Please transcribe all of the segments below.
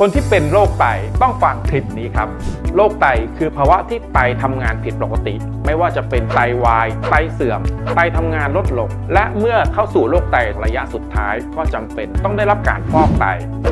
คนที่เป็นโรคไตต้องฟังคลิปนี้ครับ โรคไตคือภาวะที่ไตทำงานผิดปกติ ไม่ว่าจะเป็นไตวาย ไตเสื่อม ไตทำงานลดลง และเมื่อเข้าสู่โรคไตระยะสุดท้ายก็จำเป็นต้องได้รับการฟอกไต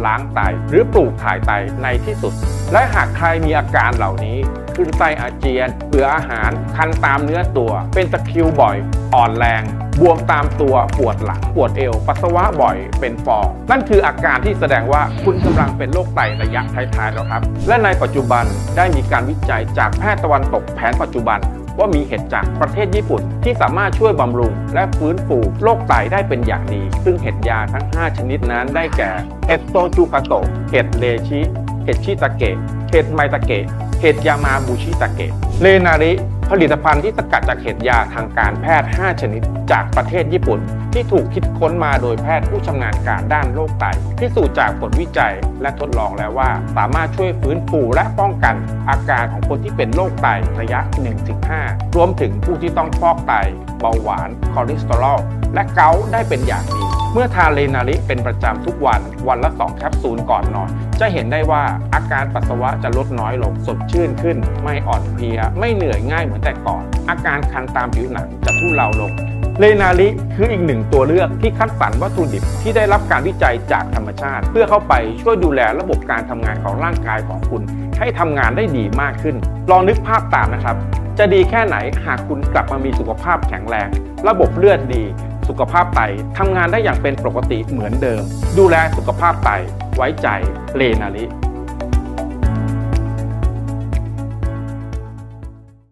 ล้างไต หรือปลูกถ่ายไตในที่สุด และหากใครมีอาการเหล่านี้ขึ้นไตอาเจียนเบื่ออาหาร คันตามเนื้อตัว เป็นตะคริวบ่อย อ่อนแรง บวมตามตัวปวดหลังปวดเอว ปัสสาวะบ่อยเป็นฟอง นั่นคืออาการที่แสดงว่าคุณกำลังเป็นโรคไตระยะท้ายๆแล้วครับ และในปัจจุบันได้มีการวิจัยจากแพทย์ตะวันตกแผนปัจจุบันว่ามีเห็ดจากประเทศญี่ปุ่น ที่สามารถช่วยบำรุง และฟื้นฟูโรคไตได้เป็นอย่างดี ซึ่งเห็ดยาทั้ง 5 ชนิดนั้นได้แก่ เห็ดโตจูคาโตะเห็ดเลชิ เห็ดชิตาเกะ เห็ดไมตาเกะ เห็ดยามาบูชิตาเกะ เลนาริ ผลิตภัณฑ์ที่สกัดจากเห็ดยาทางการแพทย์ 5 ชนิด จากประเทศญี่ปุ่น ที่ถูกคิดค้นมาโดยแพทย์ผู้ชำนาญการด้านโรคไตพิสูจน์จากผลวิจัยและทดลองแล้วว่า สามารถช่วยฟื้นฟูและป้องกันอาการของคนที่เป็นโรคไตระยะ 1-5 รวมถึงผู้ที่ต้องฟอกไต เบาหวาน คอเลสเตอรอลและเกาต์ได้เป็นอย่างดี เมื่อทานเลนาริเป็นประจำทุกวันวันละ 2 แคปซูลก่อนนอน จะเห็นได้ว่าอาการปัสสาวะจะลดน้อยลง สดชื่นขึ้น ไม่อ่อนเพลีย ไม่เหนื่อยง่ายเหมือนแต่ก่อน อาการคันตามผิวหนังจะทุเลาลงเลนาลิคืออีกหนึ่งตัวเลือกที่คัดสรรวัตถุดิบที่ได้รับการวิจัยจากธรรมชาติ เพื่อเข้าไปช่วยดูแลระบบการทำงานของร่างกายของคุณ ให้ทำงานได้ดีมากขึ้น ลองนึกภาพตามนะครับ จะดีแค่ไหนหากคุณกลับมามีสุขภาพแข็งแรง ระบบเลือดดี สุขภาพไตทำงานได้อย่างเป็นปกติเหมือนเดิม ดูแลสุขภาพไตไว้ใจเลนาลิ